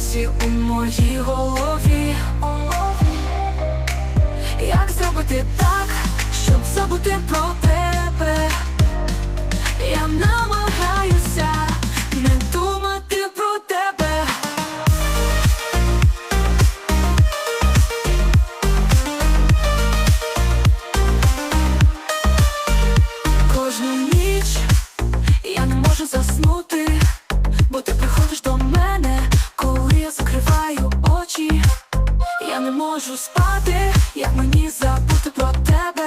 досі у моїй голові. Як зробити так, щоб забути про тебе? Я намагаюся можу спати, як мені забути про тебе.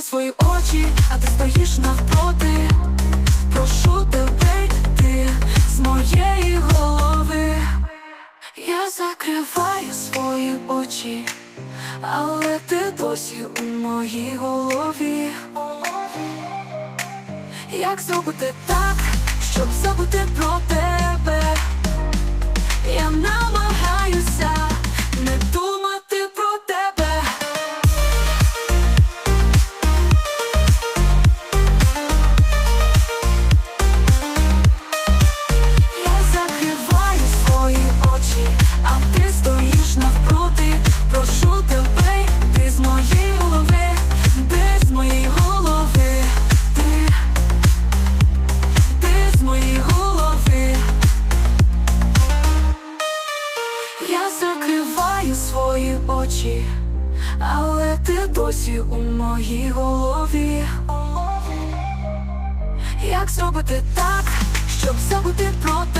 Закриваю свої очі, а ти стоїш навпроти. Прошу тебе йти з моєї голови. Я закриваю свої очі, але ти досі у моїй голові. Як зробити так, щоб забути про тебе? Я закриваю свої очі, але ти досі у моїй голові. Як зробити так, щоб забути про намагаюся